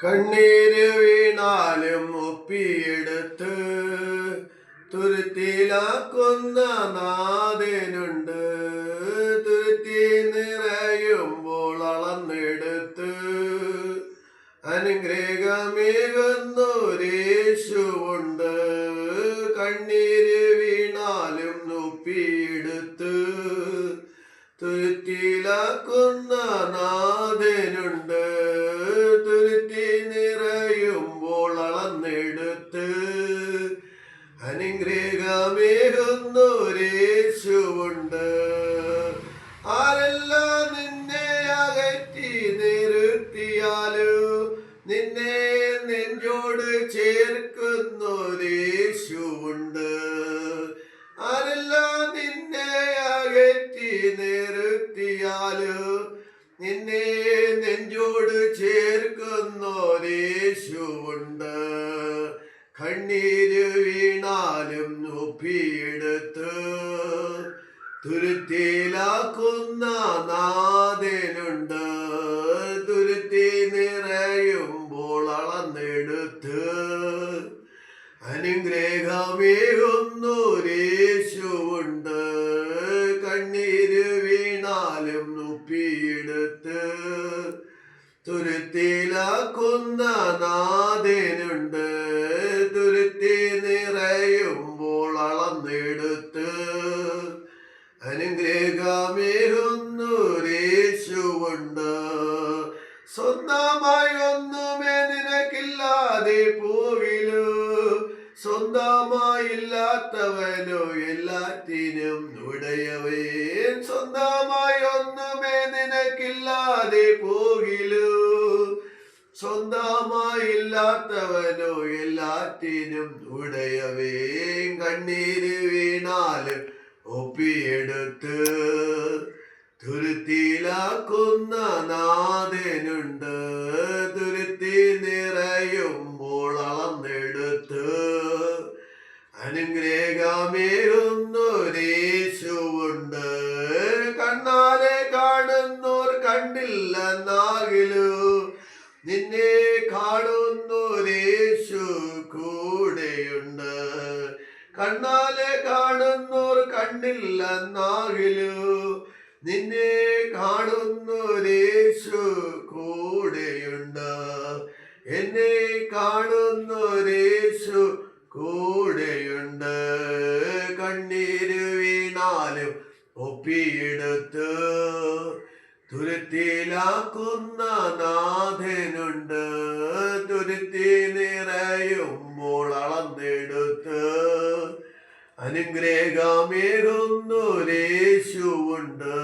കണ്ണീര് വീണാലും ഒപ്പിയെടുത്ത് തുരുത്തിലാക്കുന്ന നാഥനുണ്ട്. തുരുത്തി നിറയുമ്പോൾ അളന്നെടുത്ത് അനുഗ്രഹമേകുന്നൊരേശുണ്ട് കണ്ണീര് വീണാലും ഒപ്പിയെടുത്ത് അനുഗ്രഹമേകുന്നൊരേശുവുണ്ട്. ആരെല്ലാം നിന്നെ അകറ്റി നിർത്തിയാലോ നിന്നെ നെഞ്ചോട് ചേർക്കുന്നൊരേശുവുണ്ട്. ആരെല്ലാം നിന്നെ അകറ്റി നിർത്തിയാലോ നിന്നെ നെഞ്ചോട് ചേർക്കുന്നൊരേശുവുണ്ട്. കണ്ണീര് വീണാലും ഒപ്പിയെടുത്ത് തുരുത്തിയിലാക്കുന്ന നാഥനുണ്ട്. തുരുത്തി നിറയുമ്പോൾ അളന്നെടുത്ത് അനുഗ്രഹമേകുന്നൊരേശുവുണ്ട്. കണ്ണീര് വീണാലും നുപ്പിയെടുത്ത് തുരുത്തിയിലാക്കുന്ന നാഥനുണ്ട് നിറയുമ്പോൾ അളന്നെടുത്ത് അനുഗ്രഹമേകുന്നൊരേശുവുണ്ട് സ്വന്തമായി ഒന്നുമേ നിനക്കില്ലാതെ പോവിലു. സ്വന്തമായില്ലാത്തവനോ എല്ലാറ്റിനും ഉടയവേ സ്വന്തമായി ഒന്നുമേ നിനക്കില്ലാതെ പോകിലു സ്വന്തമായില്ലാത്തവനോ എല്ലാറ്റിനും ഉടയവേ. കണ്ണീര് വീണാലും ഒപ്പിയെടുത്ത് തുരുത്തിയിലാക്കുന്ന നാഥനുണ്ട്. തുരുത്തി നിറയുമ്പോൾ അളന്നെടുത്ത് അനുഗ്രഹമേകുന്നൊരേശുവുണ്ട് കണ്ണാലെ കാണുന്നോർ കണ്ടില്ലെന്നാകിലു നിന്നെ കാണുന്നൊരേശു കൂടെയുണ്ട്. കണ്ണാലെ കാണുന്നോർ കണ്ടില്ലെന്നാകിലു നിന്നെ കാണുന്നൊരേശു കൂടെയുണ്ട്. എന്നെ കാണുന്നൊരേശു കൂടെയുണ്ട്. കണ്ണീര് വീണാലും ഒപ്പിയെടുത്ത് തുരുത്തിയിലാക്കുന്ന നാഥനുണ്ട്. തുരുത്തി നിറയുമ്പോൾ അളന്നെടുത്ത് അനുഗ്രഹമേകുന്നൊരേശുവുണ്ട്.